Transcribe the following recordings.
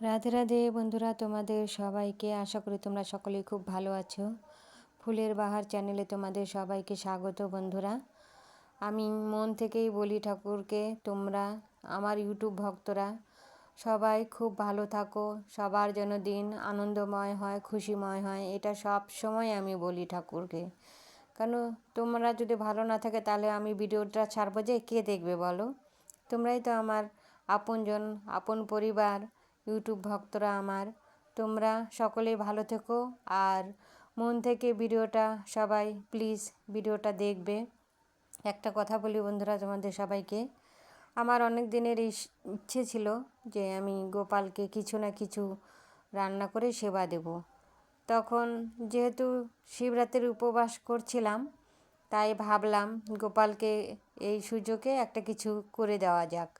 রাধে রাধে বন্ধুরা, তোমাদের সবাইকে আশা করি তোমরা সকলেই খুব ভালো আছো। ফুলের বাহার চ্যানেলে তোমাদের সবাইকে স্বাগত বন্ধুরা। আমি মন থেকেই বলি ঠাকুরকে, তোমরা, আমার ইউটিউব ভক্তরা, সবাই খুব ভালো থাকো। সবার যেন দিন আনন্দময় হয়, খুশিময় হয়, এটা সব সময় আমি বলি ঠাকুরকে। কেন, তোমরা যদি ভালো না থাকে, তাহলে আমি ভিডিওটা ছাড়বো যে কে দেখবে বলো? তোমরাই তো আমার আপনজন, আপন পরিবার ইউটিউব ভক্তরা আমার। তোমরা সকলেই ভালো থেকো আর মন থেকে ভিডিওটা সবাই প্লিজ ভিডিওটা দেখবে। একটা কথা বলি বন্ধুরা তোমাদের সবাইকে। আমার অনেক দিনের ইচ্ছে ছিল যে আমি গোপালকে কিছু না কিছু রান্না করে সেবা দেব। তখন যেহেতু শিবরাত্রির উপবাস করছিলাম, তাই ভাবলাম গোপালকে এই সুযোগে একটা কিছু করে দেওয়া যাক।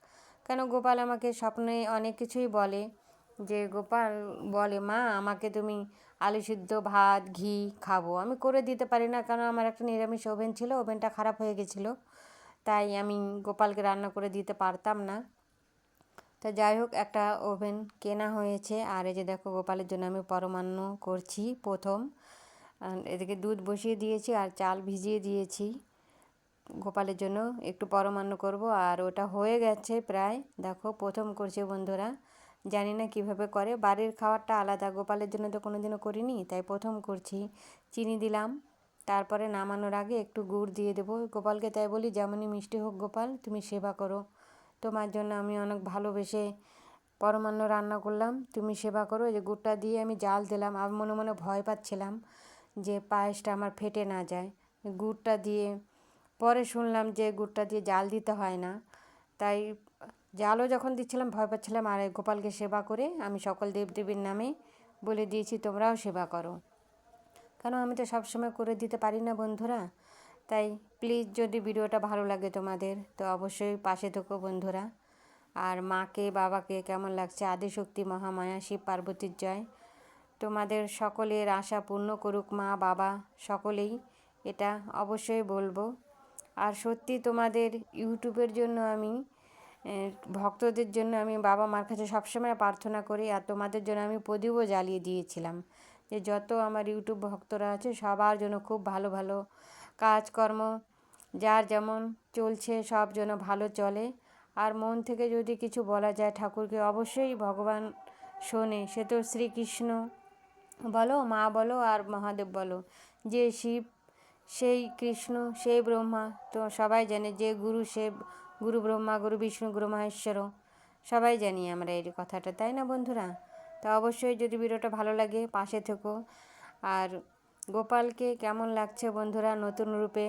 কেন গোপাল আমাকে স্বপ্নে অনেক কিছুই বলে যে, গোপাল, বলে, মা, আমাকে তুমি আলু সিদ্ধ, ভাত, ঘি খাব। আমি করে দিতে পারি না, কারণ আমার একটা নিরামিষ ওভেন ছিল, ওভেনটা খারাপ হয়ে গেছিল। তাই আমি গোপালকে রান্না করে দিতে পারতাম না। তো যাই হোক, একটা ওভেন কেনা হয়েছে। আর এই যে দেখো, গোপালের জন্য আমি পরমান্ন করছি প্রথম। এদিকে দুধ বসিয়ে দিয়েছি আর চাল ভিজিয়ে দিয়েছি। গোপালের জন্য একটু পরমান্ন করব। আর ওটা হয়ে গেছে প্রায়। দেখো, প্রথম করছে বন্ধুরা। জানি না কীভাবে করে। বাড়ির খাবারটা আলাদা, গোপালের জন্য তো কোনো দিনও করিনি, তাই প্রথম করছি। চিনি দিলাম, তারপরে নামানোর আগে একটু গুড় দিয়ে দেবো। গোপালকে তাই বলি, যেমনই মিষ্টি হোক গোপাল, তুমি সেবা করো। তোমার জন্য আমি অনেক ভালোবেসে পরমান্ন রান্না করলাম, তুমি সেবা করো। যে গুড়টা দিয়ে আমি জাল দিলাম আমি মনে মনে ভয় পাচ্ছিলাম যে পায়েসটা আমার ফেটে না যায়। গুড়টা দিয়ে, পরে শুনলাম যে গুড়টা দিয়ে জাল দিতে হয় না। তাই জালও যখন দিচ্ছিলাম, ভয় পাচ্ছিলাম, আর গোপালকে সেবা করে আমি সকল দেবদেবীর নামে বলে দিয়েছি, তোমরাও সেবা করো। কেন, আমি তো সবসময় করে দিতে পারি না বন্ধুরা। তাই প্লিজ যদি ভিডিওটা ভালো লাগে তোমাদের, তো অবশ্যই পাশে থেকো বন্ধুরা। আর মাকে, বাবাকে কেমন লাগছে? আদিশক্তি, মহামায়া, শিব পার্বতীর জয়। তোমাদের সকলের আশা পূর্ণ করুক মা, বাবা, সকলেই। এটা অবশ্যই বলব। আর সত্যি তোমাদের ইউটিউবের জন্য আমি ভক্তদের জন্য আমি বাবা মার কাছে সবসময় প্রার্থনা করি আর তোমাদের জন্য আমি প্রদীপও জ্বালিয়ে দিয়েছিলাম যে যত আমার ইউটিউব ভক্তরা আছে সবার জন্য খুব ভালো ভালো কাজকর্ম, যার যেমন চলছে সব যেন ভালো চলে। আর মন থেকে যদি কিছু বলা যায় ঠাকুরকে অবশ্যই ভগবান শোনে, সে তো শ্রীকৃষ্ণ বলো, মা বলো আর মহাদেব বলো, যে শিব সেই কৃষ্ণ, সেই ব্রহ্মা, তো সবাই জানে যে গুরু সে গুরু ব্রহ্মা, গুরু বিষ্ণু, গুরু মহেশ্বর, সবাই জানি আমরা এই কথাটা, তাই না বন্ধুরা? তা অবশ্যই যদি ভিডিওটা ভালো লাগে পাশে থেকো। আর গোপালকে কেমন লাগছে বন্ধুরা নতুন রূপে?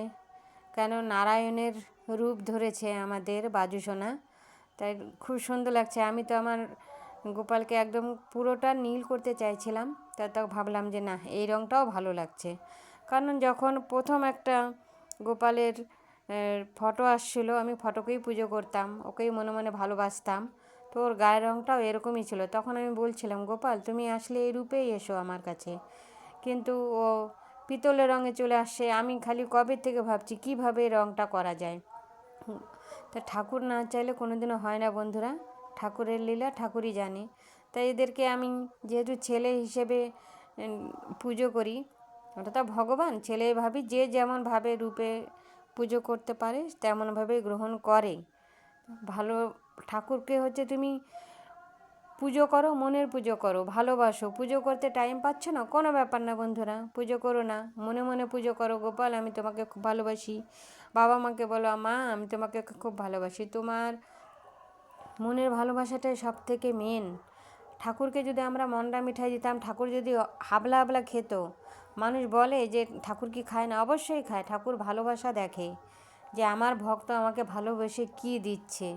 কেন নারায়ণের রূপ ধরেছে আমাদের বাজুসোনা তাই খুব সুন্দর লাগছে। আমি তো আমার গোপালকে একদম পুরোটা নীল করতে চাইছিলাম, তা তো ভাবলাম যে না, এই রঙটাও ভালো লাগছে। কারণ যখন প্রথম একটা গোপালের ফটো আসছিল, আমি ফটোকেই পুজো করতাম, ওকেই মনে মনে ভালোবাসতাম, তো ওর গায়ের রঙটাও এরকমই ছিল। তখন আমি বলছিলাম, গোপাল, তুমি আসলে এই রূপেই এসো আমার কাছে। কিন্তু ও পিতলের রঙে চলে আসছে আমি খালি কবে থেকে ভাবছি, কীভাবে রঙটা করা যায়? তা ঠাকুর না চাইলে কোনো দিনও হয় না বন্ধুরা, ঠাকুরের লীলা ঠাকুরই জানে। তাই এদেরকে আমি যেহেতু ছেলে হিসেবে পুজো করি ওটা তো ভগবান, ছেলে ভাবি যে যেমনভাবে রূপে পুজো করতে পারে তেমনভাবে গ্রহণ করে। ভালো ঠাকুরকে হচ্ছে তুমি পুজো করো, মনের পুজো করো, ভালোবাসো। পুজো করতে টাইম পাচ্ছ না? কোনো ব্যাপার না বন্ধুরা, পুজো করো না। মনে মনে পুজো করো, গোপাল আমি তোমাকে খুব ভালোবাসি। বাবা মাকে বলো, মা, আমি তোমাকে খুব ভালোবাসি। তোমার মনের ভালোবাসাটাই সব থেকে মেন ঠাকুরকে যদি আমরা মন্ডা মিঠাই দিতাম, ঠাকুর যদি হাবলা হাবলা খেত মানুষ বলে যে ঠাকুর কি খায় না? অবশ্যই খায়। ঠাকুর ভালোবাসা দেখে যে আমার ভক্ত আমাকে ভালোবেসে কি দিচ্ছে।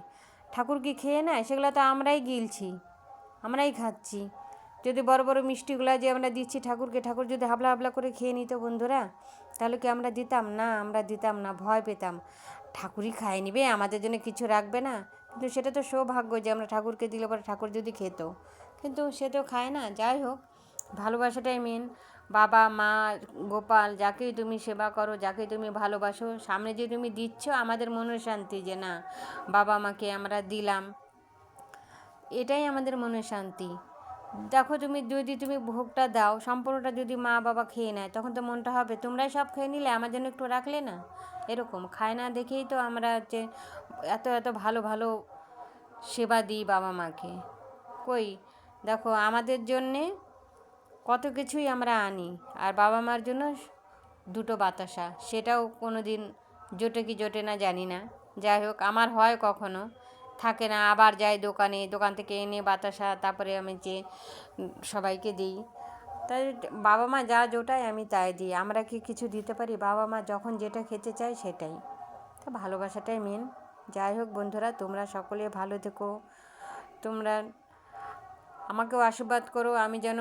ঠাকুর কি খেয়ে নেয়? সেগুলো তো আমরাই গিলছি, আমরাই খাচ্ছি। যদি বড় বড় মিষ্টিগুলো যে আমরা দিচ্ছি ঠাকুরকে, ঠাকুর যদি হাবলা হাবলা করে খেয়ে নিত বন্ধুরা, তাহলে কি আমরা দিতাম? না, আমরা দিতাম না, ভয় পেতাম। ঠাকুরই খায় নিবে আমাদের জন্য কিছু রাখবে না। কিন্তু সেটা তো সৌভাগ্য যে আমরা ঠাকুরকে দিলে পরে ঠাকুর যদি খেত। কিন্তু সে তো খায় না। যাই হোক, ভালোবাসাটাই মেন বাবা, মা, গোপাল, যাকেই তুমি সেবা করো যাকে তুমি ভালোবাসো, সামনে যে তুমি দিচ্ছ, আমাদের মনের শান্তি যে না, বাবা মাকে আমরা দিলাম। এটাই আমাদের মনের শান্তি। দেখো তুমি, যদি তুমি ভোগটা দাও, সম্পূর্ণটা যদি মা বাবা খেয়ে নেয়, তখন তো মনটা হবে, তোমরাই সব খেয়ে নিলে, আমার জন্য একটু রাখলে না? এরকম, খায় না দেখেই তো আমরা হচ্ছে এত এত ভালো ভালো সেবা দিই বাবা মাকে। কই? দেখো, আমাদের জন্যে কত কিছুই আমরা আনি। আর বাবা মার জন্য দুটো বাতাসা। সেটাও কোনো দিন জোটে কি জোটে না জানি না। যাই হোক, আমার হয় কখনো। থাকে না, আবার যাই দোকানে, দোকান থেকে এনে বাতাসা, তারপরে আমি যে সবাইকে দিই। তাই বাবা মা যা জোটায় আমি তাই দিই। আমরা কি কিছু দিতে পারি? বাবা মা যখন যেটা খেতে চায় সেটাই। তা ভালোবাসাটাই মেন যাই হোক বন্ধুরা, তোমরা সকলে ভালো থেকো। তোমরা আমাকেও আশীর্বাদ করো। আমি যেন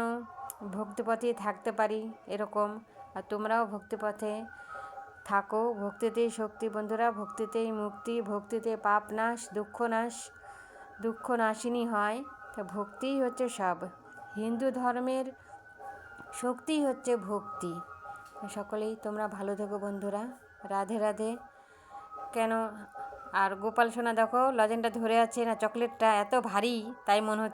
ভক্তিপথে থাকতে পারি এরকম। আর তোমরাও ভক্তিপথে থাকো, ভক্তিতেই শক্তি বন্ধুরা, ভক্তিতেই মুক্তি, ভক্তিতে পাপ নাশ, দুঃখ নাশ, দুঃখ নাশিনী হয়। তা ভক্তিই হচ্ছে সব। হিন্দু ধর্মের শক্তিই হচ্ছে ভক্তি। সকলেই তোমরা ভালো থেকো বন্ধুরা। রাধে রাধে। কেন? আর গোপাল সোনা দেখো লজেনটা ধরে আছে না চকলেটটা এত ভারী, তাই মনে হচ্ছে